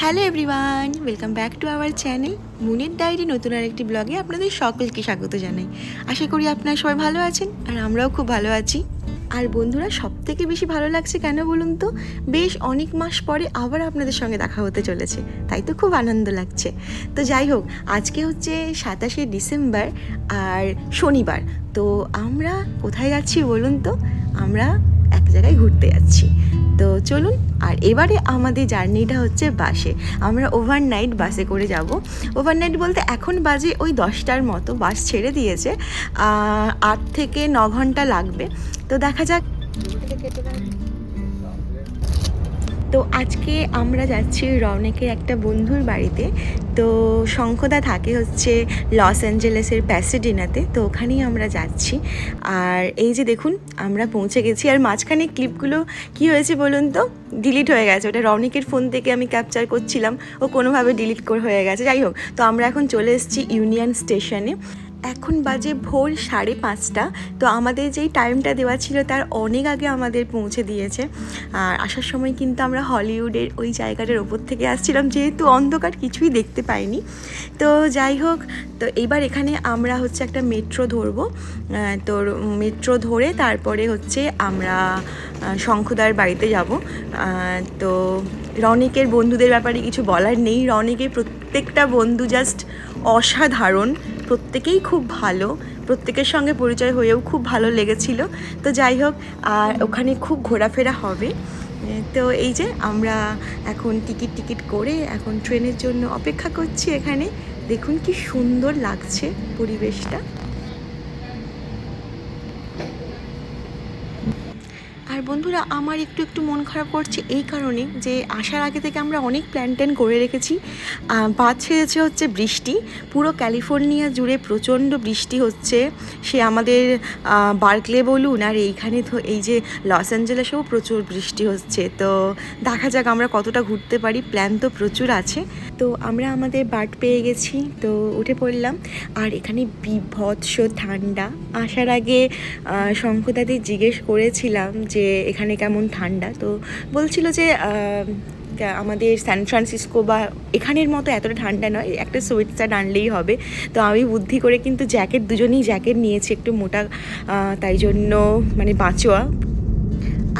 Hello everyone, welcome back to our channel মুনের diary নতুন আরেকটি ব্লগে আপনাদের সকলকে স্বাগত জানাই। আশা করি আপনারা সবাই ভালো আছেন আর আমরাও খুব ভালো আছি। আর বন্ধুরা সব থেকে বেশি ভালো লাগছে কেন বলুন তো? বেশ অনেক মাস পরে আবার আপনাদের সঙ্গে দেখা হতে চলেছে, তাই তো খুব আনন্দ লাগছে। তো যাই হোক, আজকে হচ্ছে সাতাশে ডিসেম্বর আর শনিবার, তো আমরা কোথায় যাচ্ছি বলুন তো? আমরা এক জায়গায় ঘুরতে যাচ্ছি। তো চলুন, আর এবারে আমাদের জার্নিটা হচ্ছে বাসে। আমরা ওভারনাইট বাসে করে যাব। ওভারনাইট বলতে এখন বাজে ওই দশটার মতো, বাস ছেড়ে দিয়েছে। আট থেকে ন ঘণ্টা লাগবে। তো দেখা যাক। তো আজকে আমরা যাচ্ছি রৌনকের একটা বন্ধুর বাড়িতে। তো শঙ্খদা থাকে হচ্ছে লস অ্যাঞ্জেলেসের প্যাসেডিনাতে, তো ওখানেই আমরা যাচ্ছি। আর এই যে দেখুন, আমরা পৌঁছে গেছি। আর মাঝখানে ক্লিপগুলো কি হয়েছে বলুন তো? ডিলিট হয়ে গেছে। ওটা রৌনিকের ফোন থেকে আমি ক্যাপচার করছিলাম। ও কোনোভাবে ডিলিট করে, হয়ে গেছে। যাই হোক, তো আমরা এখন চলে এসেছি ইউনিয়ন স্টেশনে। এখন বাজে ভোর সাড়ে পাঁচটা, তো আমাদের যেই টাইমটা দেওয়া ছিল তার অনেক আগে আমাদের পৌঁছে দিয়েছে। আর আসার সময় কিন্তু আমরা হলিউডের ওই জায়গাটার ওপর থেকে আসছিলাম, যেহেতু অন্ধকার কিছুই দেখতে পাইনি। তো যাই হোক, তো এবার এখানে আমরা হচ্ছে একটা মেট্রো ধরবো। তো মেট্রো ধরে তারপরে হচ্ছে আমরা শঙ্খদার বাড়িতে যাব। তো রনিকের বন্ধুদের ব্যাপারে কিছু বলার নেই। রনিকের প্রত্যেকটা বন্ধু জাস্ট অসাধারণ। প্রত্যেকেই খুব ভালো। প্রত্যেকের সঙ্গে পরিচয় হয়েও খুব ভালো লেগেছিল। তো যাই হোক, আর ওখানে খুব ঘোরাফেরা হবে। তো এই যে আমরা এখন টিকিট টিকিট করে এখন ট্রেনের জন্য অপেক্ষা করছি এখানে। দেখুন কি সুন্দর লাগছে পরিবেশটা আর বন্ধুরা, আমার একটু একটু মন খারাপ করছে এই কারণে যে আসার আগে থেকে আমরা অনেক প্ল্যান ট্যান করে রেখেছি। বাদ ছেড়েছে হচ্ছে বৃষ্টি। পুরো ক্যালিফোর্নিয়া জুড়ে প্রচণ্ড বৃষ্টি হচ্ছে। সে আমাদের বার্কলে বলুন আর এইখানে তো এই যে লস অ্যাঞ্জেলেসেও প্রচুর বৃষ্টি হচ্ছে। তো দেখা যাক আমরা কতটা ঘুরতে পারি। প্ল্যান তো প্রচুর আছে। তো আমরা আমাদের বাট পেয়ে গেছি, তো উঠে পড়লাম। আর এখানে বিভৎস ঠান্ডা। আসার আগে শঙ্খদাদি জিজ্ঞেস করেছিলাম যে, এখানে কেমন ঠান্ডা? তো বলছিল যে আমাদের স্যান ফ্রান্সিসকো বা এখানের মতো এতটা ঠান্ডা নয়, একটা সোয়েট আনলেই হবে। তো আমি বুদ্ধি করে কিন্তু জ্যাকেট দুজনেই জ্যাকেট নিয়েছি একটু মোটা তাই জন্য মানে বাঁচোয়া।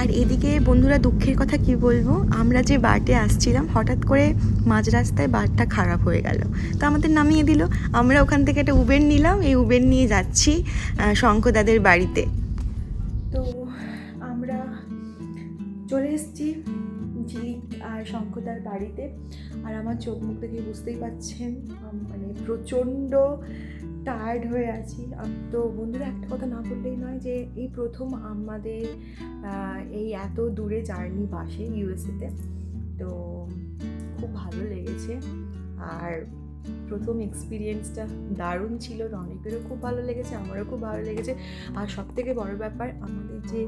আর এদিকে বন্ধুরা দুঃখের কথা কি বলব? আমরা যে বারটে আসছিলাম, হঠাৎ করে মাঝ রাস্তায় বারটা খারাপ হয়ে গেল। তো আমাদের নামিয়ে দিল। আমরা ওখান থেকে একটা উবের নিলাম। এই উবের নিয়ে যাচ্ছি শঙ্কদাদের বাড়িতে। তো আমরা চলে এসেছি ঝিলিক আর শঙ্কদার বাড়িতে। আর আমার চোখ মুখ দেখে বুঝতেই পাচ্ছেন মানে প্রচণ্ড টায়ার্ড হয়ে আছি। তো বন্ধুরা, একটা কথা না বললেই নয় যে, এই প্রথম আমাদের এই এত দূরে জার্নি বাসে ইউএসএতে তো। খুব ভালো লেগেছে। আর প্রথম এক্সপিরিয়েন্সটা দারুণ ছিল রনিকেরও খুব ভালো লেগেছে, আমারও খুব ভালো লেগেছে। আর সব থেকে বড় ব্যাপার, আমাদের যে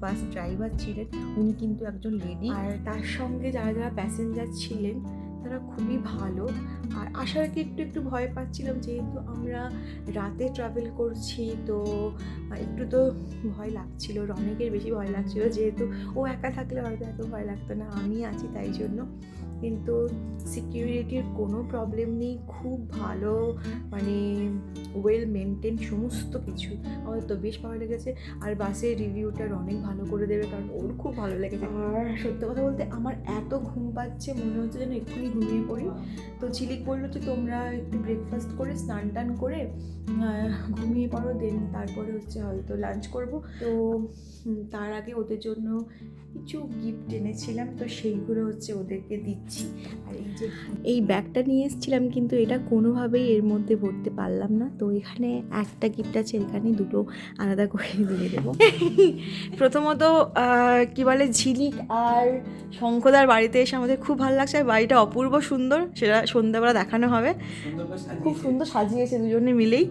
বাস ড্রাইভার ছিলেন, উনি কিন্তু একজন লেডি আর তার সঙ্গে যারা যারা প্যাসেঞ্জার ছিলেন তারা খুবই ভালো। আর আসার আগে একটু একটু ভয় পাচ্ছিলাম যেহেতু আমরা রাতে ট্রাভেল করছি, তো একটু তো ভয় লাগছিল অনেকের বেশি ভয় লাগছিল যেহেতু ও একা থাকলে হয়তো এত ভয় লাগতো না আমি আছি তাই জন্য। কিন্তু সিকিউরিটির কোনো প্রবলেম নেই, খুব ভালো মানে ওয়েল মেনটেন সমস্ত কিছু। আমার তো বেশ ভালো লেগেছে। আর বাসের রিভিউটা অনেক ভালো করে দেবে, কারণ ওর খুব ভালো লেগেছে। আর সত্যি কথা বলতে, আমার এত ঘুম পাচ্ছে, মনে হচ্ছে যেন এক্ষুনি ঘুমিয়ে পড়ি। তো ঝিলিক বলল যে, তোমরা একটু ব্রেকফাস্ট করে, স্নান টান করে ঘুমিয়ে পড়ো দেন তারপরে হচ্ছে হয়তো লাঞ্চ করব। তো তার আগে ওদের জন্য কিছু গিফট এনেছিলাম। তো সেইগুলো হচ্ছে ওদেরকে দিচ্ছি। আর এই যে এই ব্যাগটা নিয়ে এসেছিলাম কিন্তু এটা কোনোভাবেই এর মধ্যে ভরতে পারলাম না। তো এখানে একটা গিফট আছে এখানে দুটো আলাদা করে দিয়ে দেবো। প্রথমত কি বলে ঝিলিক আর শঙ্কদার বাড়িতে এসে আমাদের খুব ভালো লাগছে। আর বাড়িটা অপূর্ব সুন্দর সেটা সন্ধ্যাবেলা দেখানো হবে। খুব সুন্দর সাজিয়েছে দুজনে মিলেই।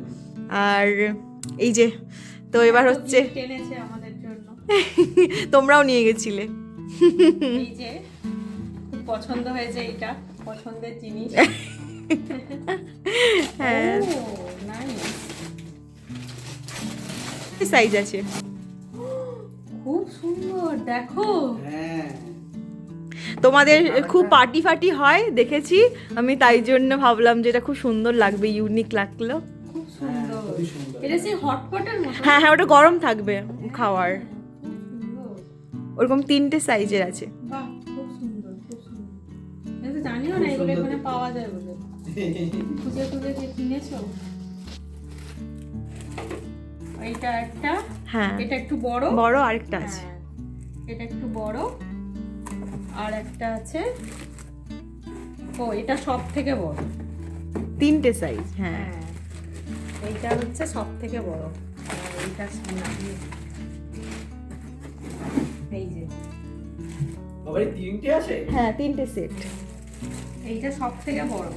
আর এই যে তো এবার হচ্ছে তোমরাও নিয়ে গেছিলে। এই যে খুব পছন্দ হয়েছে এটা পছন্দের জিনিস। হ্যাঁ। সাইজ আছে? খুব সুন্দর দেখো। হ্যাঁ। তোমাদের খুব পার্টি ফার্টি হয় দেখেছি। আমি তাই জন্য ভাবলাম যে এটা খুব সুন্দর লাগবে ইউনিক লাগল। খুব সুন্দর। এটা সেই হটপটের মতো। হ্যাঁ হ্যাঁ ওটা গরম থাকবে খাওয়ার। ওরকম তিনটে সাইজের আছে। জানিও না এগুলো এখানে পাওয়া যায় বলে। খুঁজে খুঁজে যে কিনেছো? এইটা একটা হ্যাঁ। এটা একটু বড়। বড় আরেকটা আছে। হ্যাঁ, এটা একটু বড়। আর একটা আছে ও এটা সব থেকে বড়। তিনটে সাইজ হ্যাঁ। হ্যাঁ এইটা হচ্ছে সব থেকে বড় এইটা সামনে এই যে। আবার তিনটে আছে? হ্যাঁ তিনটে সেট এইটা সব থেকে বড়।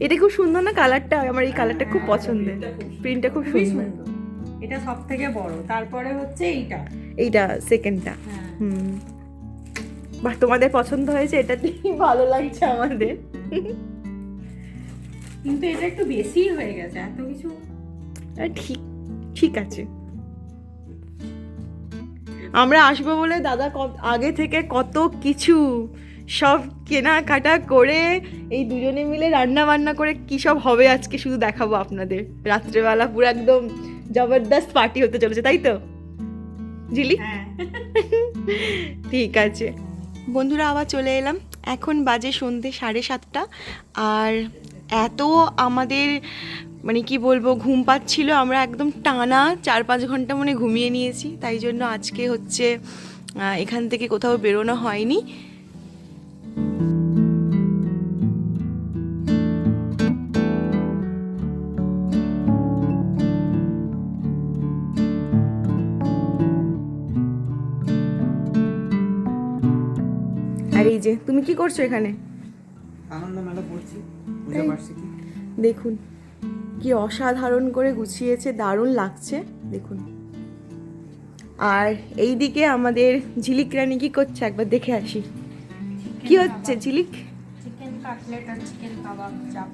এটা খুব সুন্দর না কালারটা? আমার এই কালারটা খুব পছন্দের। প্রিন্টটা খুব সুন্দর। এটা সব থেকে বড়। তারপরে হচ্ছে এইটা। এইটা সেকেন্ডটা হ্যাঁ। হুম। বাহ তোমাদের পছন্দ হয়েছে? এটাতেই ভালো লাগছে আমাদের? কিন্তু এটা একটু বেশি হয়ে গেছে এত কিছু। ঠিক ঠিক আছে। আমরা আসব বলে দাদা আগে থেকে কত কিছু সব কেনাকাটা করে এই দুজনে মিলে রান্না বান্না করে কি সব হবে আজকে শুধু দেখাবো আপনাদের। রাত্রেবেলা পুরো একদম জবরদস্ত পার্টি হতে চলেছে তাই তো? ঝিলিক হ্যাঁ। ঠিক আছে। বন্ধুরা আবার চলে এলাম। এখন বাজে সন্ধে সাড়ে সাতটা আর এত আমাদের মানে কি বলব ঘুম পাচ্ছিল। আমরা একদম টানা চার পাঁচ ঘণ্টা মনে ঘুমিয়ে নিয়েছি। তাই জন্য আজকে হচ্ছে এখান থেকে কোথাও বেরোনো হয়নি। আর এই যে তুমি কি করছ এখানে? আনন্দ মেলা পড়ছি পূজা বার্ষিকী। দেখুন কি অসাধারণ করে গুছিয়েছে দারুণ লাগছে দেখুন। আর এই দিকে আমাদের ঝিলিক রানী কি করছে? একবার দেখে আসি। কি হচ্ছে ঝিলিক? চিকেন কাটলেট আর চিকেন কাবাব চাপ।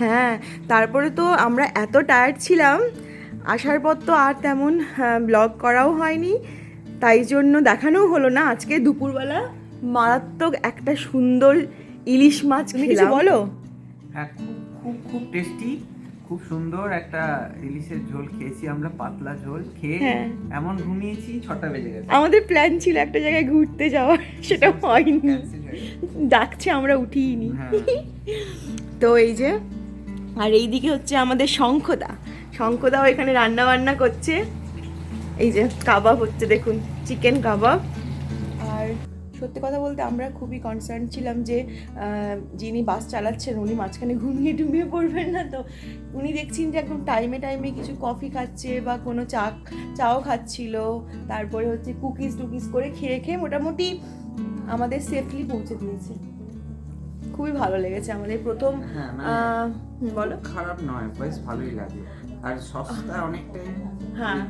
হ্যাঁ তারপরে তো আমরা এত টায়ার্ড ছিলাম আসার পর তো আর তেমন ব্লগ করাও হয়নি। তাই জন্য দেখানোও হলো না আজকে দুপুরবেলা মারাত্মক একটা সুন্দর ইলিশ মাছ তুমি কিছু বলো? হ্যাঁ খুব খুব খুব টেস্টি খুব সুন্দর একটা ইলিশের ঝোল খেয়েছি আমরা পাতলা ঝোল। খেয়ে হ্যাঁ। এমন ঘুমিয়েছি ছটা বেজে গেছে। আমাদের প্ল্যান ছিল একটা জায়গায় ঘুরতে যাওয়ার সেটা হয়নি। হয়ে ডাকছে আমরা উঠিনি হ্যাঁ। তো এই যে আর এইদিকে হচ্ছে আমাদের শঙ্খদা। শঙ্খদাও এখানে রান্না বান্না করছে। এই যে কাবাব হচ্ছে দেখুন চিকেন কাবাব। সত্যি কথা বলতে আমরা খুবই কনসার্ন ছিলাম যে যিনি বাস চালাচ্ছেন উনি মাঝখানে ঘুমিয়ে টুমিয়ে পড়বেন না। তো উনি দেখছেন যে একদম টাইমে টাইমে কিছু কফি খাচ্ছে বা কোনো চা চাও খাচ্ছিল। তারপরে হচ্ছে কুকিজ টুকিজ করে খেয়ে খেয়ে মোটামুটি আমাদের সেফলি পৌঁছে দিয়েছে। খুবই ভালো লেগেছে আমাদের প্রথম হ্যাঁ মানে বলো। খারাপ নয় বেশ ভালোই লাগে। আর সস্তা অনেকটাই হ্যাঁ।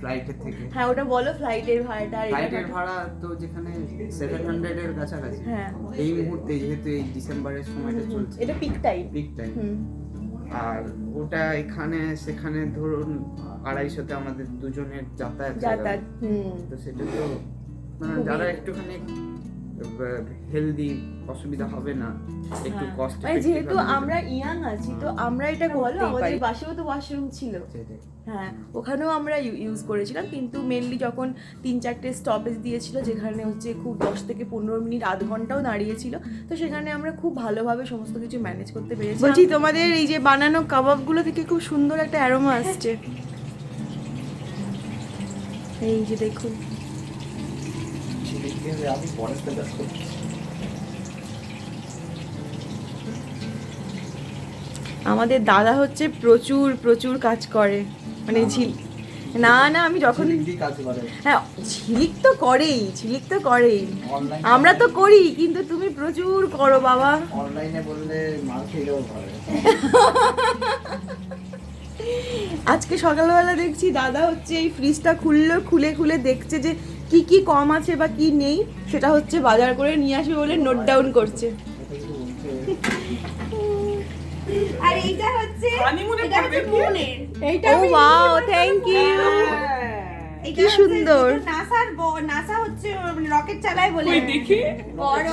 ফ্লাইটের থেকে। হ্যাঁ ওটা বলো ফ্লাইটের ভাড়াটা ফ্লাইটের ভাড়া তো যেখানে সেভেন হান্ড্রেড এর কাছাকাছি। হ্যাঁ। এই মুহূর্তে যেহেতু এই ডিসেম্বরের সময়টা চলছে। এটা পিক টাইম পিক টাইম আর ওটা এখানে সেখানে ধরুন আড়াইশোতে আমাদের দুজনের যাতায়াত যাতায়াত হুম। তো সেটা তো মানে যারা একটুখানি হেলদি অসুবিধা হবে না একটু হ্যাঁ। কষ্ট মানে যেহেতু আমরা ইয়াং আছি তো আমরা এটা বলো করতেই আমাদের। বাসেও তো ওয়াশরুম ছিল। হ্যাঁ ওখানেও আমরা ইউজ করেছিলাম কিন্তু মেনলি যখন তিন চারটে স্টপেজ দিয়েছিল যেখানে হচ্ছে খুব দশ থেকে পনেরো মিনিট আধ ঘন্টাও দাঁড়িয়েছিল তো সেখানে আমরা খুব ভালোভাবে সমস্ত কিছু ম্যানেজ করতে পেরেছি। বলছি তোমাদের এই যে বানানো কাবাবগুলো থেকে খুব সুন্দর একটা অ্যারোমা আসছে। এই যে দেখুন। আমি আমাদের দাদা হচ্ছে প্রচুর প্রচুর কাজ করে। মানে ঝিল না না আমি যখন হ্যাঁ ঝিলিক তো করেই ঝিলিক তো করেই। আমরা তো করি কিন্তু তুমি প্রচুর করো বাবা। অনলাইনে বললে আজকে সকালবেলা দেখছি দাদা হচ্ছে এই ফ্রিজটা খুললো খুলে খুলে দেখছে যে কি কি কম আছে বা কি নেই সেটা হচ্ছে বাজার করে নিয়ে আসবে বলে নোট ডাউন করছে। আর এইটা হচ্ছে এইটা ও ওয়াও থ্যাংক ইউ কি সুন্দর। নাসার নাসা হচ্ছে রকেট চালায় বলে। দেখি? বড়।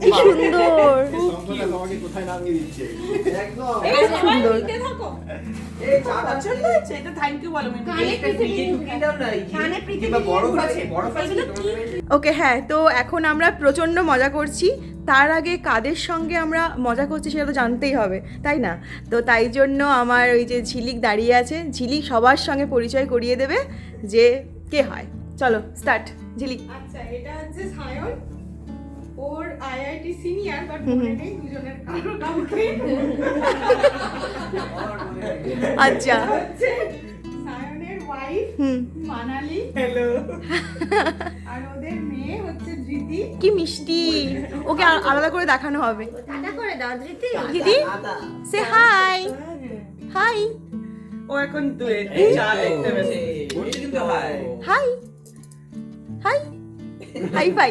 কি সুন্দর। তোমাকে কোথায় নামিয়ে দিচ্ছে একদম এই চাটা পছন্দ হচ্ছে এটা থ্যাংক ইউ বলো ওকে হ্যাঁ তো এখন আমরা প্রচণ্ড মজা করছি। তার আগে কাদের সঙ্গে আমরা মজা করছি সেটা তো জানতেই হবে তাই না? তো তাই জন্য আমার ওই যে ঝিলিক দাঁড়িয়ে আছে ঝিলিক সবার সঙ্গে পরিচয় করিয়ে দেবে যে কে হয়। চলো স্টার্ট ঝিলিক। আচ্ছা এটা হচ্ছে সায়ন। ওর আইআইটি সিনিয়র বাট। মনে নেই দুজনের কারও কাউকে। আচ্ছা। সায়নের ওয়াইফ মানালি। হ্যালো আর ওদের মেয়ে হচ্ছে ধৃতি। কি মিষ্টি। ওকে আলাদা করে দেখানো হবে। টাটা করে দাও ধৃতি। দিদি সে হাই হাই ও এখন দূরে চা দেখতে পেয়েছে কিন্তু hi hi hi hi fi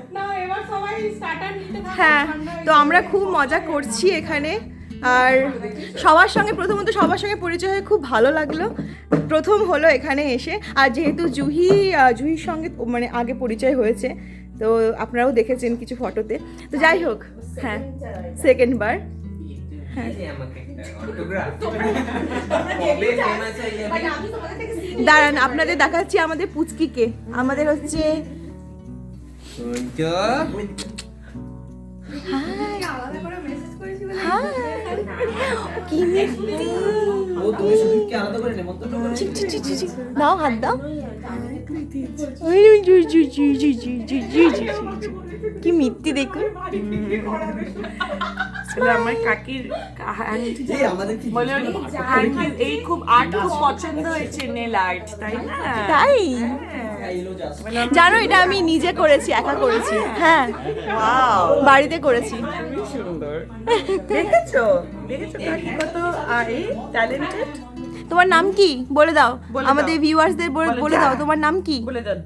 হ্যাঁ তো আমরা খুব মজা করছি এখানে। আর সবার সঙ্গে প্রথমত সবার সঙ্গে পরিচয় হয়ে খুব ভালো লাগল। প্রথম হলো এখানে এসে। আর যেহেতু জুহি জুহির সঙ্গে মানে আগে পরিচয় হয়েছে তো আপনারাও দেখেছেন কিছু ফটোতে। তো যাই হোক হ্যাঁ সেকেন্ড বার। হ্যাঁ। দাঁড়ান আপনাদের দেখাচ্ছি আমাদের পুচকিকে। আমাদের হচ্ছে 본격. 김혜리. 너 도대체 그래 내 멋대로. 나간다. কি দেখুন। আমার কাকির এই আমাদের কি বলে hand এই খুব আর্ট খুব পছন্দ হয়েছে নেল আর্ট তাই না? তাই? জাস্ট মানে জানো এটা আমি নিজে করেছি একা করেছি। হ্যাঁ। বাড়িতে করেছি। সুন্দর। দেখেছ? দেখেছ কাকি কত ট্যালেন্টেড তোমার নাম কি? বলে দাও। আমাদের ভিউয়ার্সদের বলে দাও তোমার নাম কি? বলে দাও।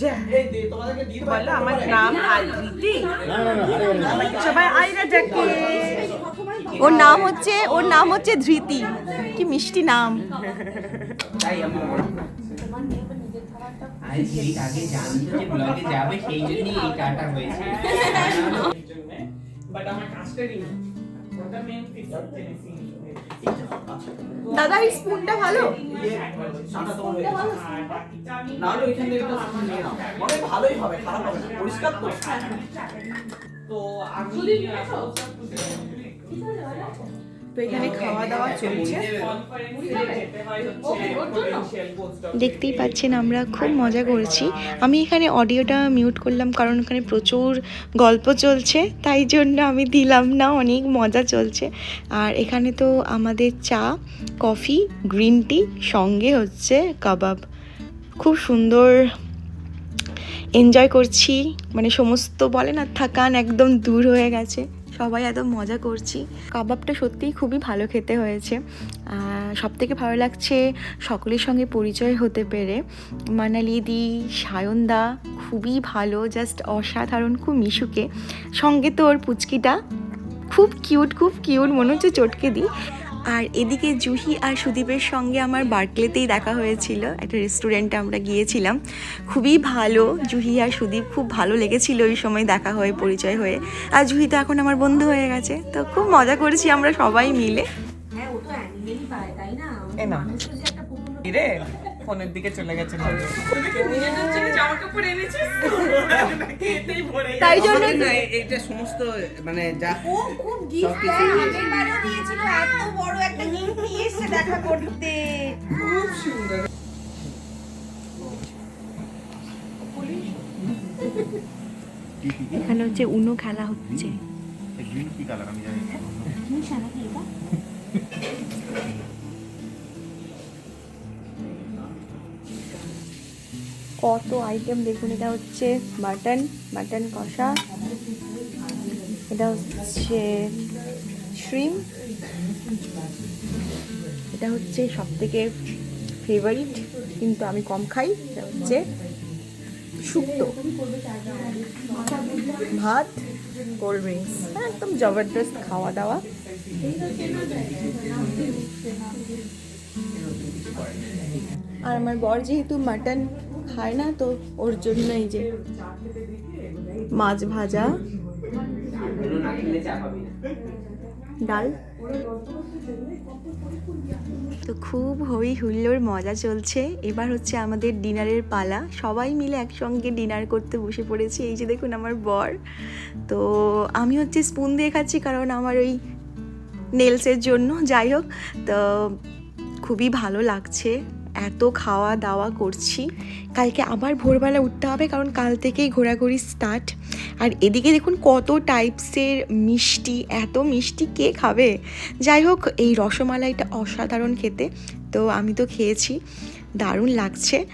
আমার নাম সবাই ওর নাম হচ্ছে ওর নাম হচ্ছে ধৃতি। কি মিষ্টি নাম। হ্যাঁ। বাট আমার কাজটা নেই ওটা মেন দাদা এই স্পুনটা ভালো সাদা তোমার হয়ে গেছে। না হলে ওইখান থেকে একটা স্পুন নিয়ে নাও মনে ভালোই হবে খারাপ হবে না। পরিষ্কার তো তো আমি তো এখানে খাওয়া দাওয়া চলছে। দেখতেই পাচ্ছেন, আমরা খুব মজা করছি। আমি এখানে অডিওটা মিউট করলাম কারণ ওখানে প্রচুর গল্প চলছে, তাই জন্য আমি দিলাম না, অনেক মজা চলছে। আর এখানে তো আমাদের চা, কফি, গ্রিন টি, সঙ্গে হচ্ছে কাবাব। খুব সুন্দর এনজয় করছি মানে সমস্ত বলে না, থাকান একদম দূর হয়ে গেছে। সবাই এত মজা করছি। কাবাবটা সত্যিই খুবই ভালো খেতে হয়েছে। সব থেকে ভালো লাগছে সকলের সঙ্গে পরিচয় হতে পেরে। মানালিদি, সায়নদা, খুবই ভালো জাস্ট অসাধারণ খুব মিশুকে সঙ্গে তো ওর পুচকিটা, খুব কিউট খুব কিউট মনে হচ্ছে চটকে দিই। আর এদিকে জুহি আর সুদীপের সঙ্গে আমার বার্কলেতেই দেখা হয়েছিল। একটা রেস্টুরেন্টে আমরা গিয়েছিলাম। খুবই ভালো। জুহি আর সুদীপ খুব ভালো লেগেছিল ওই সময় দেখা হয়ে পরিচয় হয়ে। আর জুহি তো এখন আমার বন্ধু হয়ে গেছে। তো খুব মজা করেছি আমরা সবাই মিলে। হ্যাঁ ও তো তাই না? ফোনের দিকে চলে গেছে। তাই জন্য এইটা সমস্ত মানে যা ও খুব গিফট এত বড় একটা গিফট নিয়ে এসে দেখা করতে। খুব সুন্দর। এখানে হচ্ছে উনো খেলা হচ্ছে। গ্রিন কালার আমি জানি না। হ্যাঁ, খেলা কি এটা? কত আইটেম দেখুন, এটা হচ্ছে মাটন মাটন কষা, এটা হচ্ছে শ্রিম এটা হচ্ছে সব থেকে ফেভারিট কিন্তু আমি কম খাই, এটা হচ্ছে শুক্তো। ভাত কোল্ড ড্রিঙ্কস একদম জবরদস্ত খাওয়া দাওয়া আর আমার বর যেহেতু মাটন খায় না তো ওর জন্য এই যে মাছ ভাজা। ডাল। তো খুব হই হুল্লোর মজা চলছে। এবার হচ্ছে আমাদের ডিনারের পালা। সবাই মিলে একসঙ্গে ডিনার করতে বসে পড়েছি। এই যে দেখুন আমার বর। তো আমি হচ্ছে স্পুন দিয়ে খাচ্ছি কারণ আমার ওই নেলসের জন্য। যাই হোক, তো খুবই ভালো লাগছে। এত খাওয়া দাওয়া করছি। কালকে আবার ভোরবেলা উঠতে হবে কারণ কাল থেকেই ঘোরাঘুরি স্টার্ট আর এদিকে দেখুন কত টাইপসের মিষ্টি এত মিষ্টি কে খাবে? যাই হোক এই রসমালাইটা অসাধারণ খেতে। তো আমি তো খেয়েছি দারুণ লাগছে।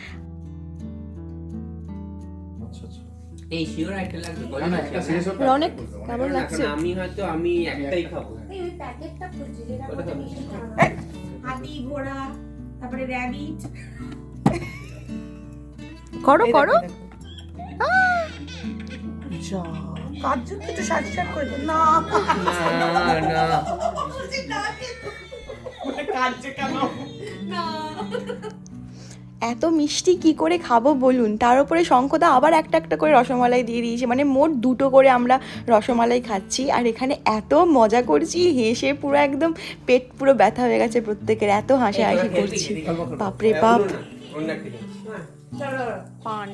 এই। অনেক কেমন লাগছে? আমি হয়তো আমি একটাই খাব। ওটা খাব। হাতি ঘোড়া তারপরে র্যাবিট করো করো। কার জন্য একটু সাজ সাজ করে। না না। না কাজে কেন? এত মিষ্টি কি করে খাব বলুন? তার উপরে শঙ্কদা আবার একটা একটা করে রসমালাই দিয়ে দিয়েছে। মানে মোট দুটো করে আমরা রসমালাই খাচ্ছি। আর এখানে এত মজা করছি হেসে পুরো একদম পেট পুরো ব্যথা হয়ে গেছে প্রত্যেকের। এত হাসি হাসি করছি। বাপরে বাপ। পান।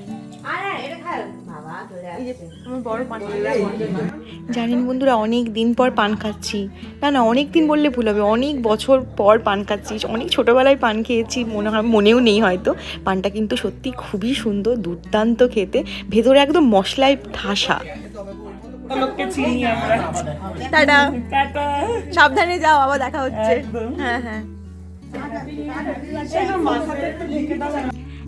জানেন বন্ধুরা অনেক দিন পর পান খাচ্ছি। না না অনেক দিন বললে ভুল হবে। অনেক বছর পর পান খাচ্ছি। অনেক ছোটোবেলায় পান খেয়েছি মনে হয় মনেও নেই হয়তো। পানটা কিন্তু সত্যি খুবই সুন্দর দুর্দান্ত খেতে। ভেতরে একদম মশলায় ঠাসা। টাটা। সাবধানে যাও আবার দেখা হচ্ছে। হ্যাঁ হ্যাঁ।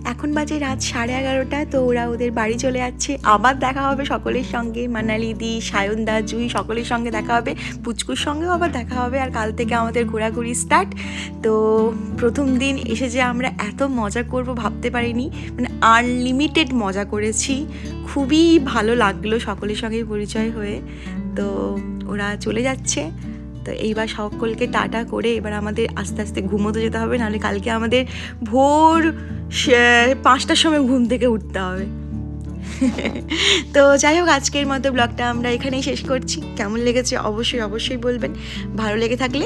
এখন বাজে রাত সাড়ে এগারোটা, তো ওরা ওদের বাড়ি চলে যাচ্ছে। আবার দেখা হবে সকলের সঙ্গে, মানালি দি, সায়ন দা, জুই সকলের সঙ্গে দেখা হবে, পুচকুর সঙ্গেও আবার দেখা হবে, আর কাল থেকে আমাদের ঘোরাঘুরি স্টার্ট তো প্রথম দিন এসে যে আমরা এত মজা করব ভাবতে পারিনি মানে আনলিমিটেড মজা করেছি। খুবই ভালো লাগল সকলের সঙ্গে পরিচয় হয়ে। তো ওরা চলে যাচ্ছে। তো এইবার সকলকে টাটা করে এবার আমাদের আস্তে আস্তে ঘুমোতে যেতে হবে, নাহলে কালকে আমাদের ভোর পাঁচটার সময় ঘুম থেকে উঠতে হবে। তো যাই হোক, আজকের মতো ব্লগটা আমরা এখানেই শেষ করছি। কেমন লেগেছে অবশ্যই অবশ্যই বলবেন। ভালো লেগে থাকলে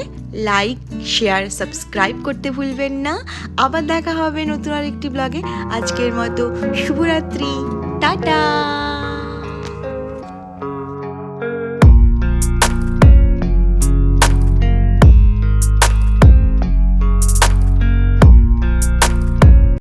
লাইক, শেয়ার, সাবস্ক্রাইব করতে ভুলবেন না। আবার দেখা হবে নতুন আরেকটি ব্লগে। আজকের মতো শুভরাত্রি। টাটা!